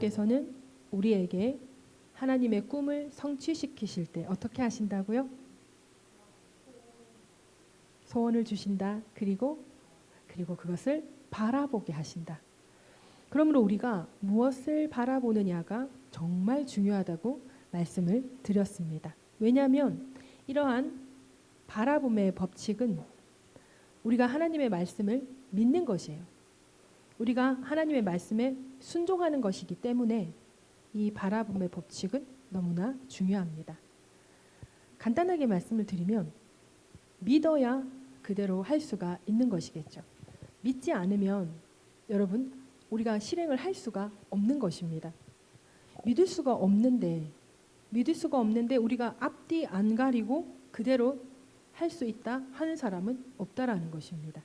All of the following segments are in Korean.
하나님께서는 우리에게 하나님의 꿈을 성취시키실 때 어떻게 하신다고요? 소원을 주신다. 그리고 그리고 그것을 바라보게 하신다. 그러므로 우리가 무엇을 바라보느냐가 정말 중요하다고 말씀을 드렸습니다. 왜냐하면 이러한 바라봄의 법칙은 우리가 하나님의 말씀을 믿는 것이에요. 우리가 하나님의 말씀에 순종하는 것이기 때문에 이 바라봄의 법칙은 너무나 중요합니다. 간단하게 말씀을 드리면 믿어야 그대로 할 수가 있는 것이겠죠. 믿지 않으면 여러분 우리가 실행을 할 수가 없는 것입니다. 믿을 수가 없는데 믿을 수가 없는데 우리가 앞뒤 안 가리고 그대로 할 수 있다 하는 사람은 없다라는 것입니다.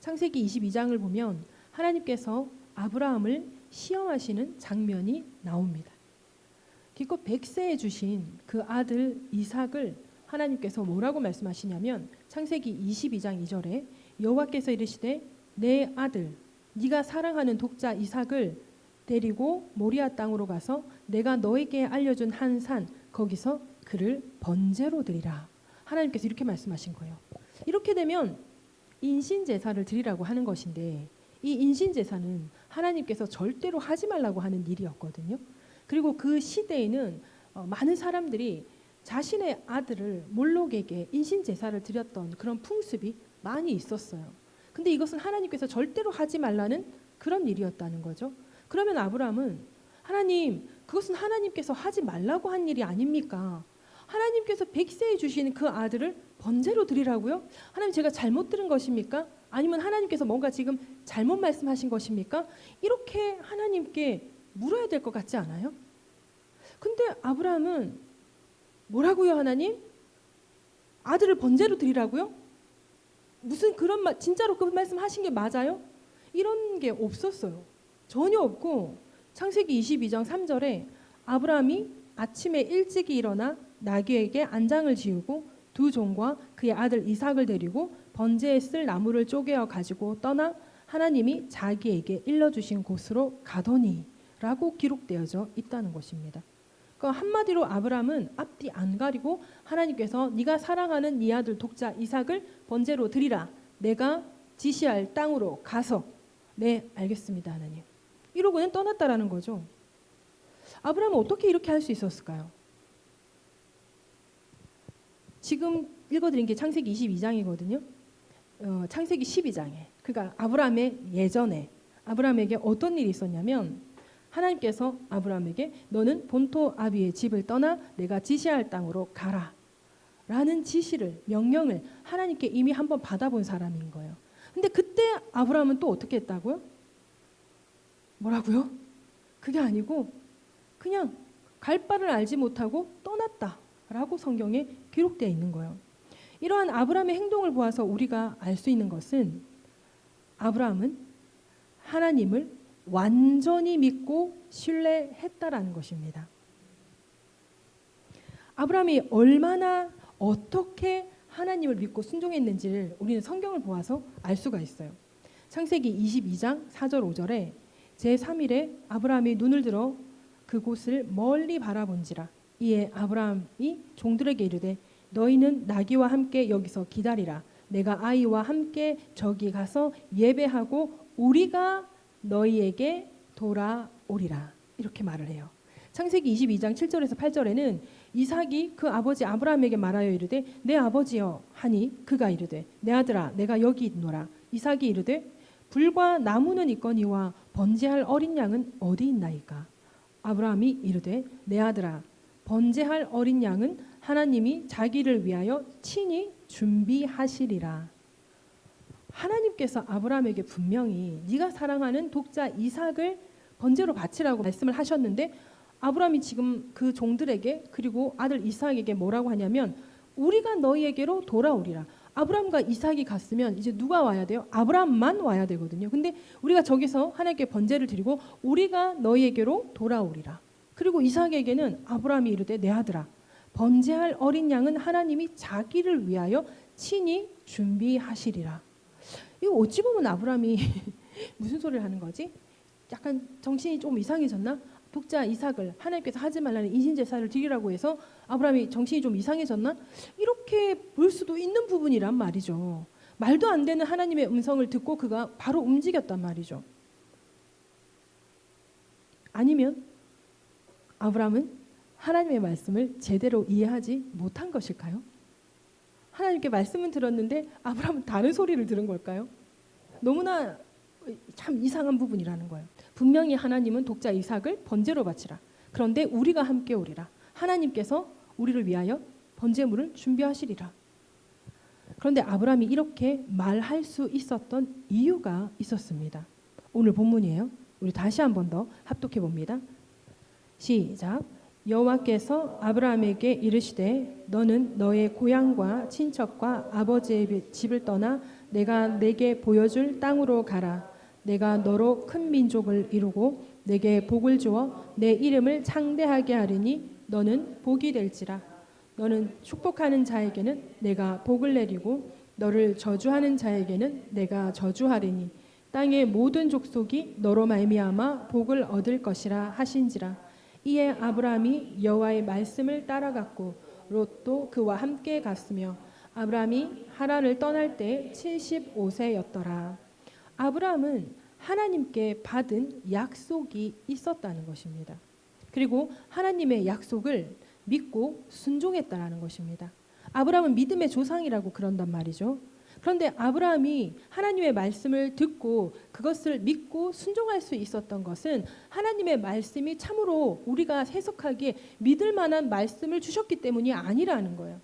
창세기 22장을 보면 하나님께서 아브라함을 시험하시는 장면이 나옵니다. 기껏 백세에 주신 그 아들 이삭을 하나님께서 뭐라고 말씀하시냐면 창세기 22장 2절에 여호와께서 이르시되 내 아들 네가 사랑하는 독자 이삭을 데리고 모리아 땅으로 가서 내가 너에게 알려준 한 산 거기서 그를 번제로 드리라. 하나님께서 이렇게 말씀하신 거예요. 이렇게 되면 인신 제사를 드리라고 하는 것인데 이 인신 제사는 하나님께서 절대로 하지 말라고 하는 일이었거든요. 그리고 그 시대에는 어, 많은 사람들이 자신의 아들을 몰록에게 인신 제사를 드렸던 그런 풍습이 많이 있었어요. 근데 이것은 하나님께서 절대로 하지 말라는 그런 일이었다는 거죠. 그러면 아브라함은 하나님, 그것은 하나님께서 하지 말라고 한 일이 아닙니까? 하나님께서 백세에 주신 그 아들을 번제로 드리라고요? 하나님 제가 잘못 들은 것입니까? 아니면 하나님께서 뭔가 지금 잘못 말씀하신 것입니까? 이렇게 하나님께 물어야 될 것 같지 않아요? 근데 아브라함은 뭐라고요, 하나님? 아들을 번제로 드리라고요? 무슨 그런 말 진짜로 그 말씀 하신 게 맞아요? 이런 게 없었어요. 전혀 없고 창세기 22장 3절에 아브라함이 아침에 일찍 일어나 나귀에게 안장을 지우고 두 종과 그의 아들 이삭을 데리고 번제에 쓸 나무를 쪼개어 가지고 떠나 하나님이 자기에게 일러주신 곳으로 가더니라고 기록되어져 있다는 것입니다. 그 한마디로 아브라함은 앞뒤 안 가리고 하나님께서 네가 사랑하는 네 아들 독자 이삭을 번제로 드리라. 내가 지시할 땅으로 가서 네 알겠습니다 하나님. 이러고는 떠났다라는 거죠. 아브라함은 어떻게 이렇게 할 수 있었을까요? 지금 읽어드린 게 창세기 22장이거든요. 어, 창세기 12장에 그러니까 아브라함의 예전에 아브라함에게 어떤 일이 있었냐면 하나님께서 아브라함에게 너는 본토 아비의 집을 떠나 내가 지시할 땅으로 가라 라는 지시를 명령을 하나님께 이미 한번 받아본 사람인 거예요. 근데 그때 아브라함은 또 어떻게 했다고요? 뭐라고요? 그게 아니고 그냥 갈 바를 알지 못하고 떠났다라고 성경에 기록되어 있는 거예요. 이러한 아브라함의 행동을 보아서 우리가 알 수 있는 것은 아브라함은 하나님을 완전히 믿고 신뢰했다라는 것입니다. 아브라함이 얼마나 어떻게 하나님을 믿고 순종했는지를 우리는 성경을 보아서 알 수가 있어요. 창세기 22장 4절 5절에 제3일에 아브라함이 눈을 들어 그곳을 멀리 바라본지라 이에 아브라함이 종들에게 이르되 너희는 나귀와 함께 여기서 기다리라. 내가 아이와 함께 저기 가서 예배하고 우리가 너희에게 돌아오리라. 이렇게 말을 해요. 창세기 22장 7절에서 8절에는 이삭이 그 아버지 아브라함에게 말하여 이르되 내 아버지여 하니 그가 이르되 내 아들아 내가 여기 있노라. 이삭이 이르되 불과 나무는 있거니와 번제할 어린 양은 어디 있나이까? 아브라함이 이르되 내 아들아 번제할 어린 양은 하나님이 자기를 위하여 친히 준비하시리라 하나님께서 아브라함에게 분명히 네가 사랑하는 독자 이삭을 번제로 바치라고 말씀을 하셨는데 아브라함이 지금 그 종들에게 그리고 아들 이삭에게 뭐라고 하냐면 우리가 너희에게로 돌아오리라. 아브라함과 이삭이 갔으면 이제 누가 와야 돼요? 아브라함만 와야 되거든요. 근데 우리가 저기서 하나님께 번제를 드리고 우리가 너희에게로 돌아오리라. 그리고 이삭에게는 아브라함이 이르되 내 아들아 번제할 어린 양은 하나님이 자기를 위하여 친히 준비하시리라. 이거 어찌 보면 아브라함이 무슨 소리를 하는 거지? 약간 정신이 좀 이상해졌나? 독자 이삭을 하나님께서 하지 말라는 인신 제사를 드리라고 해서 아브라함이 정신이 좀 이상해졌나? 이렇게 볼 수도 있는 부분이란 말이죠. 말도 안 되는 하나님의 음성을 듣고 그가 바로 움직였단 말이죠. 아니면 아브라함은 하나님의 말씀을 제대로 이해하지 못한 것일까요? 하나님께 말씀은 들었는데 아브라함은 다른 소리를 들은 걸까요? 너무나 참 이상한 부분이라는 거예요. 분명히 하나님은 독자 이삭을 번제로 바치라. 그런데 우리가 함께 오리라. 하나님께서 우리를 위하여 번제물을 준비하시리라. 그런데 아브라함이 이렇게 말할 수 있었던 이유가 있었습니다. 오늘 본문이에요. 우리 다시 한 번 더 합독해 봅니다. 시작. 여호와께서 아브라함에게 이르시되 너는 너의 고향과 친척과 아버지의 집을 떠나 내가 내게 보여줄 땅으로 가라. 내가 너로 큰 민족을 이루고 내게 복을 주어 내 이름을 창대하게 하리니 너는 복이 될지라. 너는 축복하는 자에게는 내가 복을 내리고 너를 저주하는 자에게는 내가 저주하리니 땅의 모든 족속이 너로 말미암아 복을 얻을 것이라 하신지라. 이에 아브라함이 여호와의 말씀을 따라갔고 롯도 그와 함께 갔으며 아브라함이 하란을 떠날 때 75세였더라. 아브라함은 하나님께 받은 약속이 있었다는 것입니다. 그리고 하나님의 약속을 믿고 순종했다라는 것입니다. 아브라함은 믿음의 조상이라고 그런단 말이죠. 그런데 아브라함이 하나님의 말씀을 듣고 그것을 믿고 순종할 수 있었던 것은 하나님의 말씀이 참으로 우리가 해석하기에 믿을 만한 말씀을 주셨기 때문이 아니라는 거예요.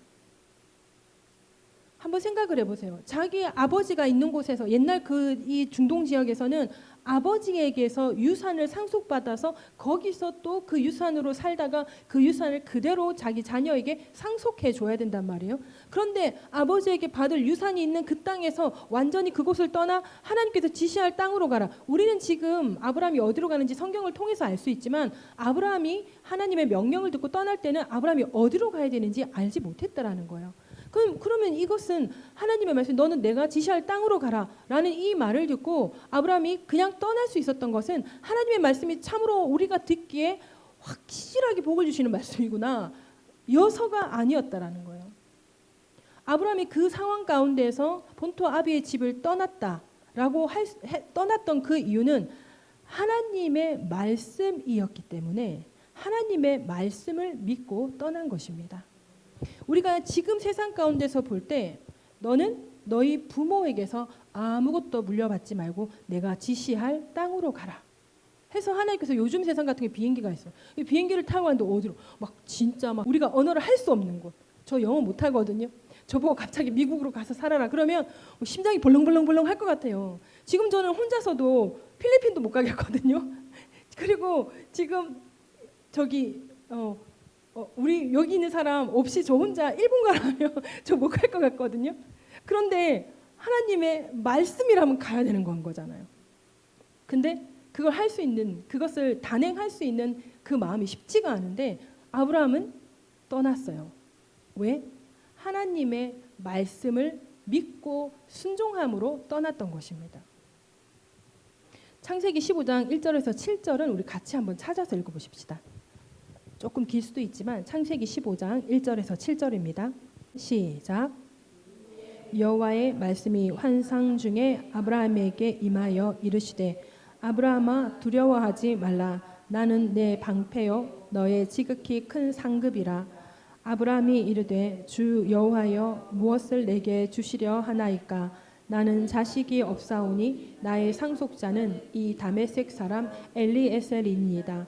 한번 생각을 해보세요. 자기 아버지가 있는 곳에서 옛날 그 이 중동 지역에서는 아버지에게서 유산을 상속받아서 거기서 또 그 유산으로 살다가 그 유산을 그대로 자기 자녀에게 상속해 줘야 된단 말이에요. 그런데 아버지에게 받을 유산이 있는 그 땅에서 완전히 그곳을 떠나 하나님께서 지시할 땅으로 가라. 우리는 지금 아브라함이 어디로 가는지 성경을 통해서 알 수 있지만 아브라함이 하나님의 명령을 듣고 떠날 때는 아브라함이 어디로 가야 되는지 알지 못했다라는 거예요. 그럼 그러면 이것은 하나님의 말씀 너는 내가 지시할 땅으로 가라라는 이 말을 듣고 아브라함이 그냥 떠날 수 있었던 것은 하나님의 말씀이 참으로 우리가 듣기에 확실하게 복을 주시는 말씀이구나 여서가 아니었다라는 거예요. 아브라함이 그 상황 가운데서 본토 아비의 집을 떠났다라고 할, 해, 떠났던 그 이유는 하나님의 말씀이었기 때문에 하나님의 말씀을 믿고 떠난 것입니다. 우리가 지금 세상 가운데서 볼 때 너는 너희 부모에게서 아무것도 물려받지 말고 내가 지시할 땅으로 가라. 해서 하나님께서 요즘 세상 같은 게 비행기가 있어요. 비행기를 타고 가는데 어디로? 막 진짜 막 우리가 언어를 할 수 없는 곳. 저 영어 못 하거든요. 저보고 갑자기 미국으로 가서 살아라. 그러면 심장이 벌렁벌렁벌렁 할 것 같아요. 지금 저는 혼자서도 필리핀도 못 가겠거든요. 그리고 지금 저기 어, 어, 우리 여기 있는 사람 없이 저 혼자 일본 가라면 저 못 갈 것 같거든요. 그런데 하나님의 말씀이라면 가야 되는 건 거잖아요. 근데 그걸 할 수 있는 그것을 단행할 수 있는 그 마음이 쉽지가 않은데 아브라함은 떠났어요. 왜? 하나님의 말씀을 믿고 순종함으로 떠났던 것입니다. 창세기 15장 1절에서 7절은 우리 같이 한번 찾아서 읽어 보십시다. 조금 길 수도 있지만 창세기 15장 1절에서 7절입니다. 시작. 여호와의 말씀이 환상 중에 아브라함에게 임하여 이르시되 아브라함아 두려워하지 말라 나는 내 방패요 너의 지극히 큰 상급이라 아브라함이 이르되 주 여호와여 무엇을 내게 주시려 하나이까 나는 자식이 없사오니 나의 상속자는 이 다메섹 사람 엘리에셀이니이다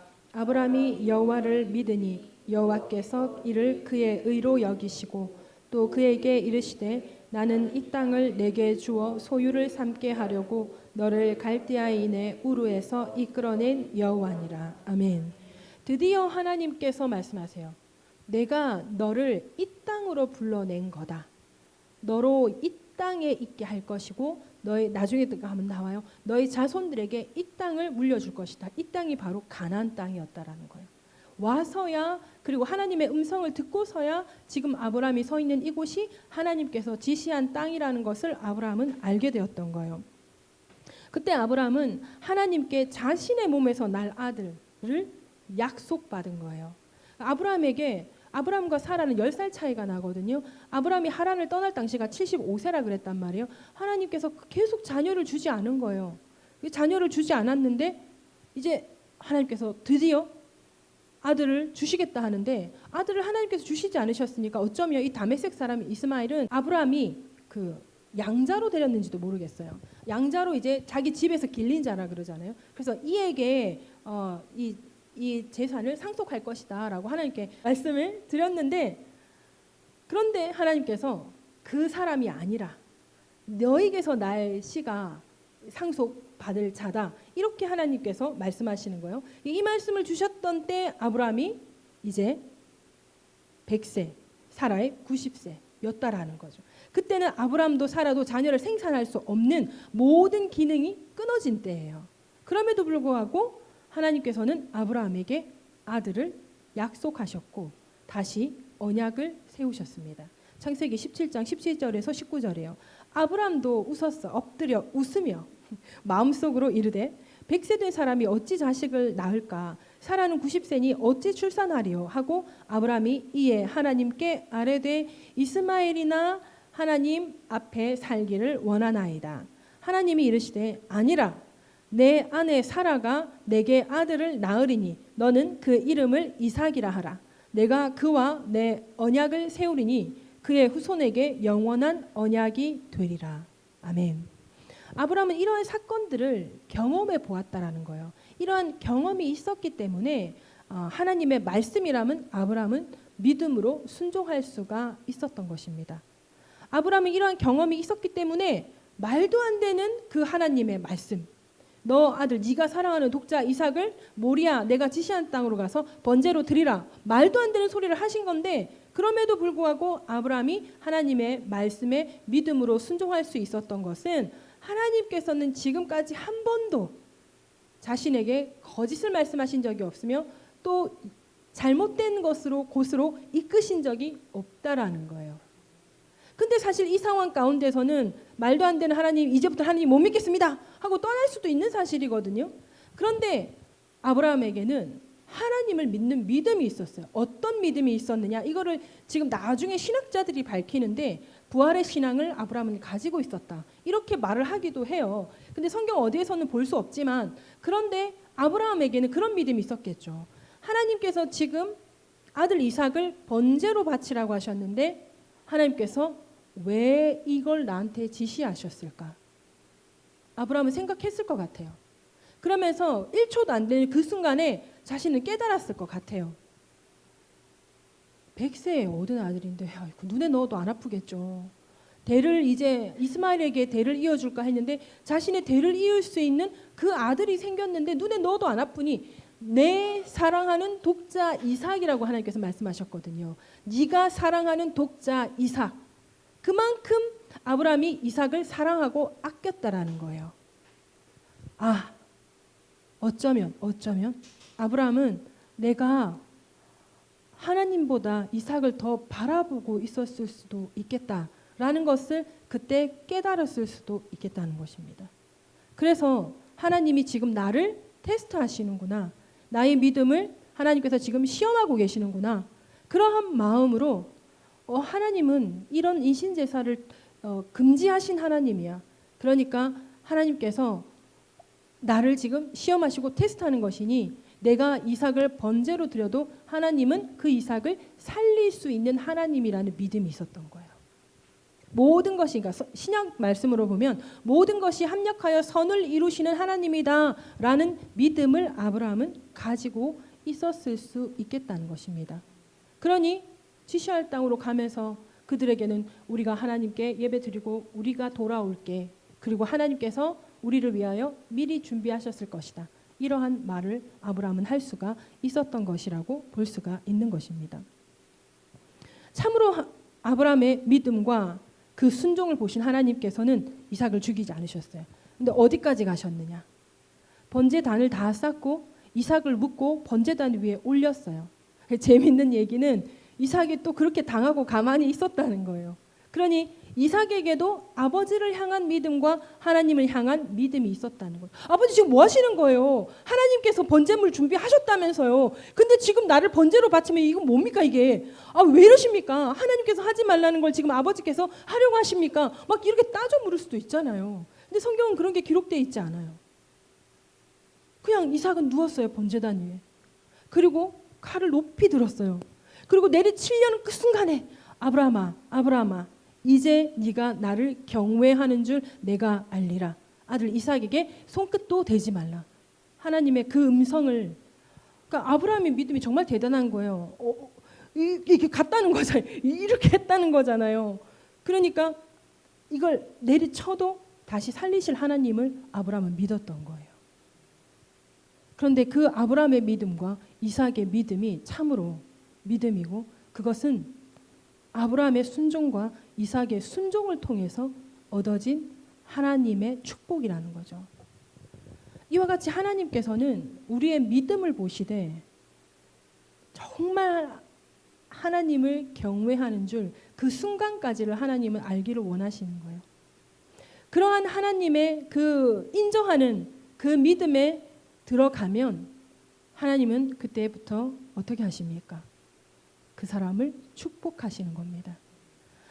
아브라함이 여호와를 믿으니 여호와께서 이를 그의 의로 여기시고 또 그에게 이르시되 나는 이 땅을 내게 주어 소유를 삼게 하려고 너를 갈대아인의 우르에서 이끌어낸 여호와니라 아멘. 드디어 하나님께서 말씀하세요. 내가 너를 이 땅으로 불러낸 거다. 너로 이 땅에 있게 할 것이고 너의 나중에 가면 나와요. 너의 자손들에게 이 땅을 물려줄 것이다. 이 땅이 바로 가나안 땅이었다라는 거예요. 와서야 그리고 하나님의 음성을 듣고서야 지금 아브라함이 서 있는 이곳이 하나님께서 지시한 땅이라는 것을 아브라함은 알게 되었던 거예요. 그때 아브라함은 하나님께 자신의 몸에서 날 아들을 약속받은 거예요. 아브라함에게 아브라함과 사라는 10살 차이가 나거든요. 아브라함이 하란을 떠날 당시가 75세라 그랬단 말이에요. 하나님께서 계속 자녀를 주지 않은 거예요. 자녀를 주지 않았는데 이제 하나님께서 드디어 아들을 주시겠다 하는데 아들을 하나님께서 주시지 않으셨으니까 어쩌면 이 다메섹 사람 이스마엘은 아브라함이 그 양자로 데렸는지도 모르겠어요. 양자로 이제 자기 집에서 길린 자라 그러잖아요. 그래서 이에게 어, 이, 이 재산을 상속할 것이다라고 하나님께 말씀을 드렸는데 그런데 하나님께서 그 사람이 아니라 너에게서 날 씨가 상속 받을 자다. 이렇게 하나님께서 말씀하시는 거예요. 이 말씀을 주셨던 때 아브라함이 이제 100세, 사라의 90세 였다라는 거죠. 그때는 아브라함도 사라도 자녀를 생산할 수 없는 모든 기능이 끊어진 때예요. 그럼에도 불구하고 하나님께서는 아브라함에게 아들을 약속하셨고 다시 언약을 세우셨습니다. 창세기 17장 17절에서 19절이에요. 아브라함도 웃었어. 엎드려 웃으며 마음속으로 이르되 백세 된 사람이 어찌 자식을 낳을까 사라는 90세니 어찌 출산하리요 하고 아브라함이 이에 하나님께 아뢰되 이스마엘이나 하나님 앞에 살기를 원하나이다 하나님이 이르시되 아니라 내 아내 사라가 내게 아들을 낳으리니 너는 그 이름을 이삭이라 하라 내가 그와 내 언약을 세우리니 그의 후손에게 영원한 언약이 되리라 아멘. 아브라함은 이러한 사건들을 경험해 보았다라는 거예요. 이러한 경험이 있었기 때문에 어, 하나님의 말씀이라면 아브라함은 믿음으로 순종할 수가 있었던 것입니다. 아브라함은 이러한 경험이 있었기 때문에 말도 안 되는 그 하나님의 말씀. 너 아들 네가 사랑하는 독자 이삭을 모리아 내가 지시한 땅으로 가서 번제로 드리라. 말도 안 되는 소리를 하신 건데 그럼에도 불구하고 아브라함이 하나님의 말씀에 믿음으로 순종할 수 있었던 것은 하나님께서는 지금까지 한 번도 자신에게 거짓을 말씀하신 적이 없으며 또 잘못된 것으로 곳으로 이끄신 적이 없다라는 거예요. 근데 사실 이 상황 가운데서는 말도 안 되는 하나님 이제부터 하나님 못 믿겠습니다 하고 떠날 수도 있는 사실이거든요. 그런데 아브라함에게는 하나님을 믿는 믿음이 있었어요. 어떤 믿음이 있었느냐? 이거를 지금 나중에 신학자들이 밝히는데 부활의 신앙을 아브라함은 가지고 있었다. 이렇게 말을 하기도 해요. 근데 성경 어디에서는 볼 수 없지만 그런데 아브라함에게는 그런 믿음이 있었겠죠. 하나님께서 지금 아들 이삭을 번제로 바치라고 하셨는데 하나님께서 왜 이걸 나한테 지시하셨을까? 아브라함은 생각했을 것 같아요. 그러면서 1초도 안 되는 그 순간에 자신은 깨달았을 것 같아요. 백세에 얻은 아들인데 아이고, 눈에 넣어도 안 아프겠죠. 대를 이제 이스마엘에게 대를 이어줄까 했는데 자신의 대를 이을 수 있는 그 아들이 생겼는데 눈에 넣어도 안 아프니 내 사랑하는 독자 이삭이라고 하나님께서 말씀하셨거든요. 네가 사랑하는 독자 이삭. 그만큼 아브라함이 이삭을 사랑하고 아꼈다라는 거예요. 아, 어쩌면 어쩌면 아브라함은 내가 하나님보다 이삭을 더 바라보고 있었을 수도 있겠다라는 것을 그때 깨달았을 수도 있겠다는 것입니다. 그래서 하나님이 지금 나를 테스트하시는구나. 나의 믿음을 하나님께서 지금 시험하고 계시는구나. 그러한 마음으로 어, 하나님은 이런 인신 제사를 어, 금지하신 하나님이야. 그러니까 하나님께서 나를 지금 시험하시고 테스트하는 것이니 내가 이삭을 번제로 드려도 하나님은 그 이삭을 살릴 수 있는 하나님이라는 믿음이 있었던 거예요. 모든 것이 그러니까 신약 말씀으로 보면 모든 것이 합력하여 선을 이루시는 하나님이다라는 믿음을 아브라함은 가지고 있었을 수 있겠다는 것입니다. 그러니 지시할 땅으로 가면서 그들에게는 우리가 하나님께 예배드리고 우리가 돌아올게 그리고 하나님께서 우리를 위하여 미리 준비하셨을 것이다. 이러한 말을 아브라함은 할 수가 있었던 것이라고 볼 수가 있는 것입니다. 참으로 하- 아브라함의 믿음과 그 순종을 보신 하나님께서는 이삭을 죽이지 않으셨어요. 근데 어디까지 가셨느냐? 번제단을 다 쌓고 이삭을 묻고 번제단 위에 올렸어요. 재밌는 얘기는 이삭이 또 그렇게 당하고 가만히 있었다는 거예요. 그러니 이삭에게도 아버지를 향한 믿음과 하나님을 향한 믿음이 있었다는 거예요. 아버지 지금 뭐 하시는 거예요? 하나님께서 번제물 준비하셨다면서요. 근데 지금 나를 번제로 바치면 이건 뭡니까 이게? 아 왜 이러십니까? 하나님께서 하지 말라는 걸 지금 아버지께서 하려고 하십니까? 막 이렇게 따져 물을 수도 있잖아요. 근데 성경은 그런 게 기록되어 있지 않아요. 그냥 이삭은 누웠어요 번제단 위에. 그리고 칼을 높이 들었어요. 그리고 내리치려는 그 순간에 아브라함아, 아브라함아, 이제 네가 나를 경외하는 줄 내가 알리라. 아들 이삭에게 손끝도 대지 말라. 하나님의 그 음성을 그러니까 아브라함의 믿음이 정말 대단한 거예요. 어, 어, 이- 이게 갔다는 거잖아요. 이렇게 했다는 거잖아요. 그러니까 이걸 내리쳐도 다시 살리실 하나님을 아브라함은 믿었던 거예요. 그런데 그 아브라함의 믿음과 이삭의 믿음이 참으로 믿음이고 그것은 아브라함의 순종과 이삭의 순종을 통해서 얻어진 하나님의 축복이라는 거죠. 이와 같이 하나님께서는 우리의 믿음을 보시되 정말 하나님을 경외하는 줄 그 순간까지를 하나님은 알기를 원하시는 거예요. 그러한 하나님의 그 인정하는 그 믿음에 들어가면 하나님은 그때부터 어떻게 하십니까? 그 사람을 축복하시는 겁니다.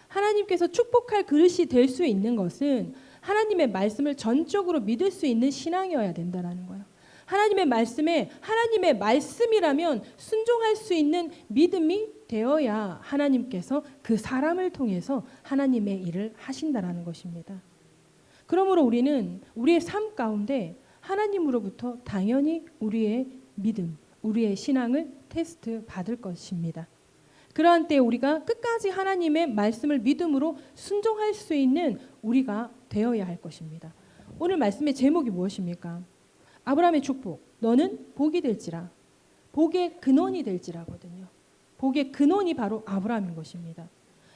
하나님께서 축복할 그릇이 될 수 있는 것은 하나님의 말씀을 전적으로 믿을 수 있는 신앙이어야 된다는 거예요. 하나님의 말씀에 하나님의 말씀이라면 순종할 수 있는 믿음이 되어야 하나님께서 그 사람을 통해서 하나님의 일을 하신다라는 것입니다. 그러므로 우리는 우리의 삶 가운데 하나님으로부터 당연히 우리의 믿음, 우리의 신앙을 테스트 받을 것입니다. 그러한 때 우리가 끝까지 하나님의 말씀을 믿음으로 순종할 수 있는 우리가 되어야 할 것입니다. 오늘 말씀의 제목이 무엇입니까? 아브라함의 축복. 너는 복이 될지라. 복의 근원이 될지라거든요. 복의 근원이 바로 아브라함인 것입니다.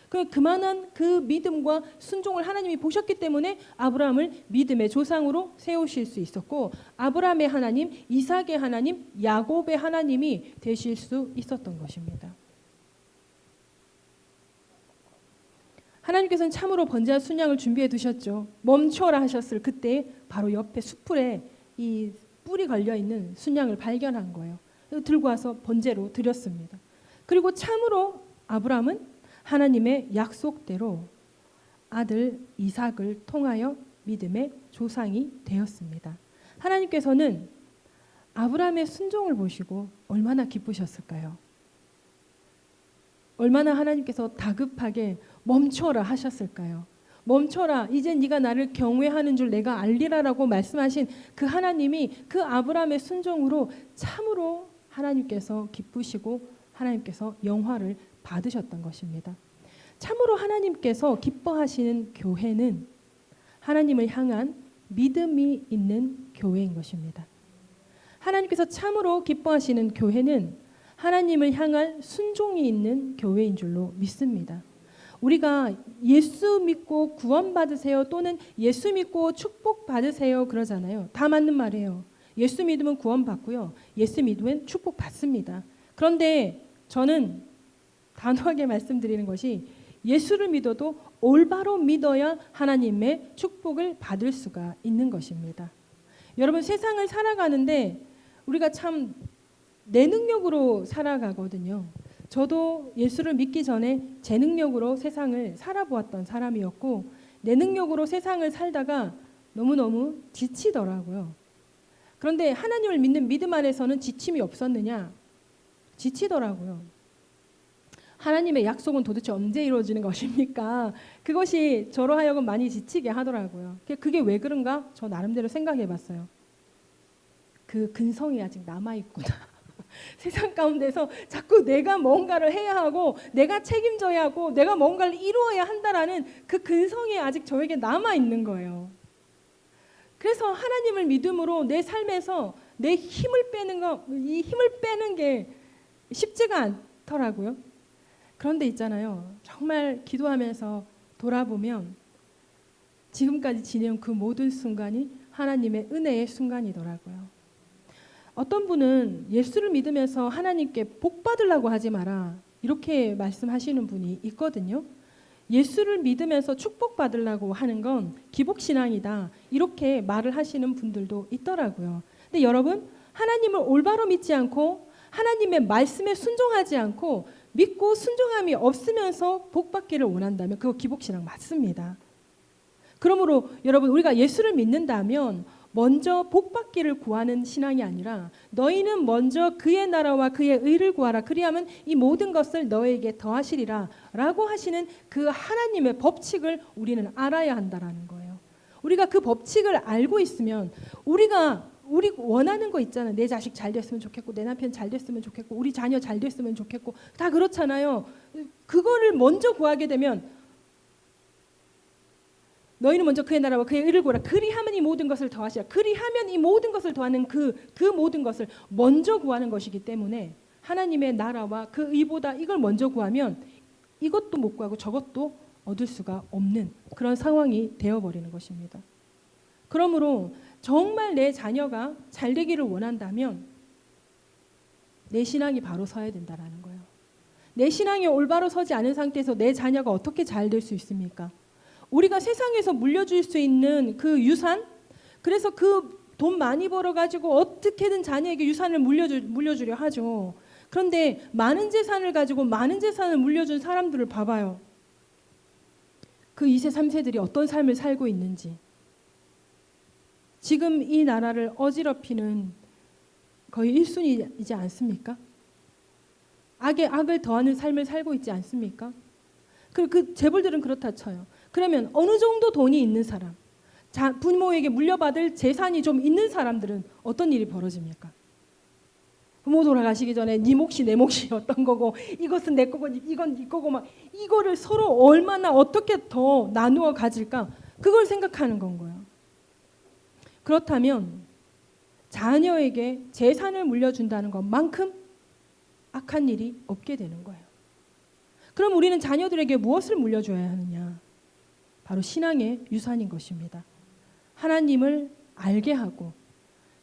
그 그만한 그 믿음과 순종을 하나님이 보셨기 때문에 아브라함을 믿음의 조상으로 세우실 수 있었고 아브라함의 하나님, 이삭의 하나님, 야곱의 하나님이 되실 수 있었던 것입니다. 하나님께서는 참으로 번제한 순양을 준비해 두셨죠. 멈춰라 하셨을 그때 바로 옆에 수풀에 이 뿔이 걸려 있는 순양을 발견한 거예요. 들고 와서 번제로 드렸습니다. 그리고 참으로 아브라함은 하나님의 약속대로 아들 이삭을 통하여 믿음의 조상이 되었습니다. 하나님께서는 아브라함의 순종을 보시고 얼마나 기쁘셨을까요? 얼마나 하나님께서 다급하게 멈춰라 하셨을까요? 멈춰라 이제 네가 나를 경외하는 줄 내가 알리라라고 말씀하신 그 하나님이 그 아브라함의 순종으로 참으로 하나님께서 기쁘시고 하나님께서 영화를 받으셨던 것입니다. 참으로 하나님께서 기뻐하시는 교회는 하나님을 향한 믿음이 있는 교회인 것입니다. 하나님께서 참으로 기뻐하시는 교회는 하나님을 향한 순종이 있는 교회인 줄로 믿습니다. 우리가 예수 믿고 구원받으세요 또는 예수 믿고 축복받으세요 그러잖아요. 다 맞는 말이에요. 예수 믿으면 구원받고요. 예수 믿으면 축복받습니다. 그런데 저는 단호하게 말씀드리는 것이 예수를 믿어도 올바로 믿어야 하나님의 축복을 받을 수가 있는 것입니다. 여러분 세상을 살아가는데 우리가 참 내 능력으로 살아가거든요. 저도 예수를 믿기 전에 제 능력으로 세상을 살아보았던 사람이었고 내 능력으로 세상을 살다가 너무너무 지치더라고요. 그런데 하나님을 믿는 믿음 안에서는 지침이 없었느냐? 지치더라고요. 하나님의 약속은 도대체 언제 이루어지는 것입니까? 그것이 저로 하여금 많이 지치게 하더라고요. 그게 왜 그런가? 저 나름대로 생각해 봤어요. 그 근성이 아직 남아 있구나. 세상 가운데서 자꾸 내가 뭔가를 해야 하고 내가 책임져야 하고 내가 뭔가를 이루어야 한다라는 그 근성이 아직 저에게 남아 있는 거예요. 그래서 하나님을 믿음으로 내 삶에서 내 힘을 빼는 거, 이 힘을 빼는 게 쉽지가 않더라고요. 그런데 있잖아요. 정말 기도하면서 돌아보면 지금까지 지내온 그 모든 순간이 하나님의 은혜의 순간이더라고요. 어떤 분은 예수를 믿으면서 하나님께 복 받으려고 하지 마라. 이렇게 말씀하시는 분이 있거든요. 예수를 믿으면서 축복 받으려고 하는 건 기복 신앙이다. 이렇게 말을 하시는 분들도 있더라고요. 근데 여러분, 하나님을 올바로 믿지 않고 하나님의 말씀에 순종하지 않고 믿고 순종함이 없으면서 복 받기를 원한다면 그거 기복 신앙 맞습니다. 그러므로 여러분 우리가 예수를 믿는다면 먼저 복 받기를 구하는 신앙이 아니라 너희는 먼저 그의 나라와 그의 의를 구하라 그리하면 이 모든 것을 너에게 더하시리라라고 하시는 그 하나님의 법칙을 우리는 알아야 한다라는 거예요. 우리가 그 법칙을 알고 있으면 우리가 우리 원하는 거 있잖아요. 내 자식 잘 됐으면 좋겠고 내 남편 잘 됐으면 좋겠고 우리 자녀 잘 됐으면 좋겠고 다 그렇잖아요. 그거를 먼저 구하게 되면 너희는 먼저 그의 나라와 그의 의를 구하라. 그리하면 이 모든 것을 더하시라. 그리하면 이 모든 것을 더하는 그, 그 모든 것을 먼저 구하는 것이기 때문에 하나님의 나라와 그 의보다 이걸 먼저 구하면 이것도 못 구하고 저것도 얻을 수가 없는 그런 상황이 되어 버리는 것입니다. 그러므로 정말 내 자녀가 잘 되기를 원한다면 내 신앙이 바로 서야 된다라는 거예요. 내 신앙이 올바로 서지 않은 상태에서 내 자녀가 어떻게 잘 될 수 있습니까? 우리가 세상에서 물려줄 수 있는 그 유산, 그래서 그 돈 많이 벌어가지고 어떻게든 자녀에게 유산을 물려주, 물려주려 하죠. 그런데 많은 재산을 가지고 많은 재산을 물려준 사람들을 봐봐요. 그 2세, 3세들이 어떤 삶을 살고 있는지. 지금 이 나라를 어지럽히는 거의 1순위이지 않습니까? 악에 악을 더하는 삶을 살고 있지 않습니까? 그, 그 재벌들은 그렇다 쳐요. 그러면 어느 정도 돈이 있는 사람, 자, 부모에게 물려받을 재산이 좀 있는 사람들은 어떤 일이 벌어집니까? 부모 돌아가시기 전에 네 몫이 내 몫이 어떤 거고 이것은 내 거고 이건 네 거고 막 이거를 서로 얼마나 어떻게 더 나누어 가질까 그걸 생각하는 건 거예요. 그렇다면 자녀에게 재산을 물려준다는 것만큼 악한 일이 없게 되는 거예요. 그럼 우리는 자녀들에게 무엇을 물려줘야 하느냐? 바로 신앙의 유산인 것입니다. 하나님을 알게 하고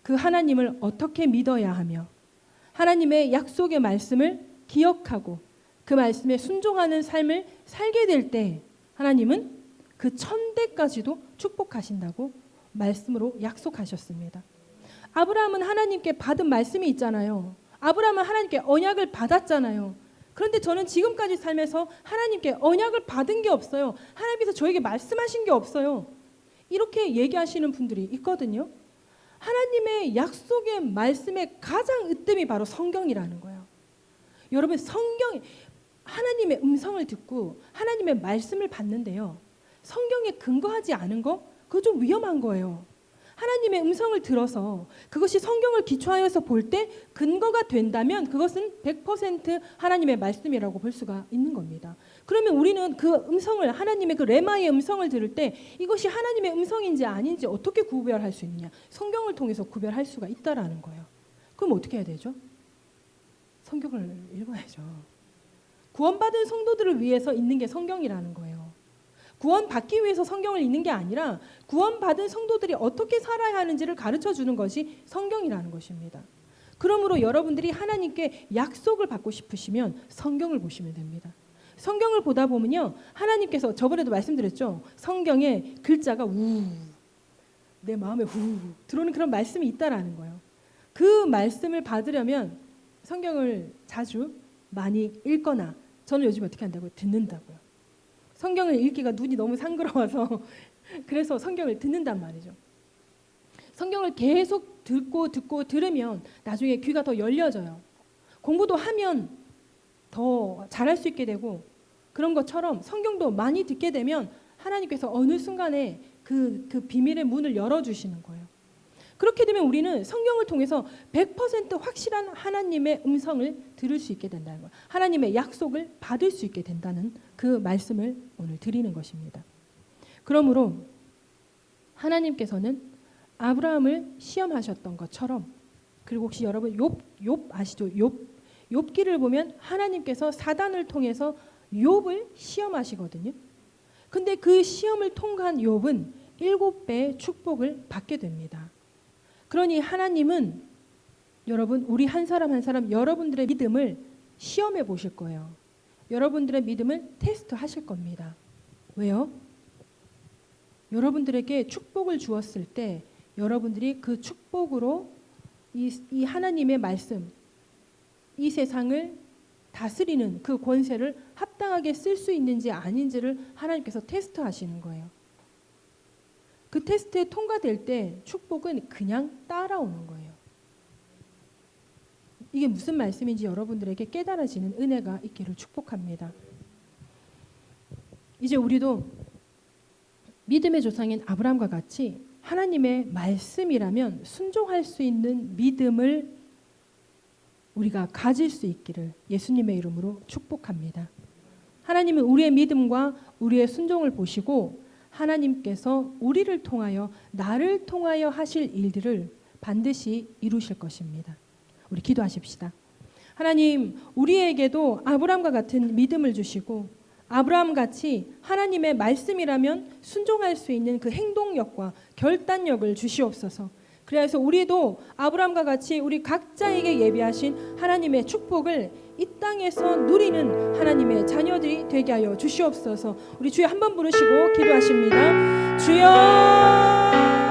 그 하나님을 어떻게 믿어야 하며 하나님의 약속의 말씀을 기억하고 그 말씀에 순종하는 삶을 살게 될 때 하나님은 그 천대까지도 축복하신다고 말씀으로 약속하셨습니다. 아브라함은 하나님께 받은 말씀이 있잖아요. 아브라함은 하나님께 언약을 받았잖아요. 그런데 저는 지금까지 살면서 하나님께 언약을 받은 게 없어요. 하나님께서 저에게 말씀하신 게 없어요. 이렇게 얘기하시는 분들이 있거든요. 하나님의 약속의 말씀의 가장 으뜸이 바로 성경이라는 거예요. 여러분 성경 하나님의 음성을 듣고 하나님의 말씀을 받는데요. 성경에 근거하지 않은 거 그거 좀 위험한 거예요. 하나님의 음성을 들어서 그것이 성경을 기초하여서 볼 때 근거가 된다면 그것은 100% 하나님의 말씀이라고 볼 수가 있는 겁니다. 그러면 우리는 그 음성을 하나님의 그 레마의 음성을 들을 때 이것이 하나님의 음성인지 아닌지 어떻게 구별할 수 있느냐? 성경을 통해서 구별할 수가 있다라는 거예요. 그럼 어떻게 해야 되죠? 성경을 읽어야죠. 구원받은 성도들을 위해서 있는 게 성경이라는 거예요. 구원받기 위해서 성경을 읽는 게 아니라 구원받은 성도들이 어떻게 살아야 하는지를 가르쳐 주는 것이 성경이라는 것입니다. 그러므로 여러분들이 하나님께 약속을 받고 싶으시면 성경을 보시면 됩니다. 성경을 보다 보면요. 하나님께서 저번에도 말씀드렸죠. 성경에 글자가 우, 내 마음에 우 들어오는 그런 말씀이 있다라는 거예요. 그 말씀을 받으려면 성경을 자주 많이 읽거나 저는 요즘 어떻게 한다고요? 듣는다고요. 성경을 읽기가 눈이 너무 상그러워서 그래서 성경을 듣는단 말이죠. 성경을 계속 듣고 듣고 들으면 나중에 귀가 더 열려져요. 공부도 하면 더 잘할 수 있게 되고 그런 것처럼 성경도 많이 듣게 되면 하나님께서 어느 순간에 그, 그 비밀의 문을 열어주시는 거예요. 그렇게 되면 우리는 성경을 통해서 100% 확실한 하나님의 음성을 들을 수 있게 된다는 거예요. 하나님의 약속을 받을 수 있게 된다는 그 말씀을 오늘 드리는 것입니다. 그러므로 하나님께서는 아브라함을 시험하셨던 것처럼 그리고 혹시 여러분 욥, 욥 아시죠? 욥 욥기를 보면 하나님께서 사단을 통해서 욥을 시험하시거든요. 근데 그 시험을 통과한 욥은 일곱 배의 축복을 받게 됩니다. 그러니 하나님은 여러분 우리 한 사람 한 사람 여러분들의 믿음을 시험해 보실 거예요. 여러분들의 믿음을 테스트 하실 겁니다. 왜요? 여러분들에게 축복을 주었을 때 여러분들이 그 축복으로 이, 이 하나님의 말씀, 이 세상을 다스리는 그 권세를 합당하게 쓸 수 있는지 아닌지를 하나님께서 테스트하시는 거예요. 그 테스트에 통과될 때 축복은 그냥 따라오는 거예요. 이게 무슨 말씀인지 여러분들에게 깨달아지는 은혜가 있기를 축복합니다. 이제 우리도 믿음의 조상인 아브라함과 같이 하나님의 말씀이라면 순종할 수 있는 믿음을 우리가 가질 수 있기를 예수님의 이름으로 축복합니다. 하나님은 우리의 믿음과 우리의 순종을 보시고 하나님께서 우리를 통하여 나를 통하여 하실 일들을 반드시 이루실 것입니다. 우리 기도하십시다. 하나님, 우리에게도 아브라함과 같은 믿음을 주시고 아브라함 같이 하나님의 말씀이라면 순종할 수 있는 그 행동력과 결단력을 주시옵소서. 그래서 우리도 아브라함과 같이 우리 각자에게 예비하신 하나님의 축복을 이 땅에서 누리는 하나님의 자녀들이 되게 하여 주시옵소서. 우리 주여 한 번 부르시고 기도하십니다. 주여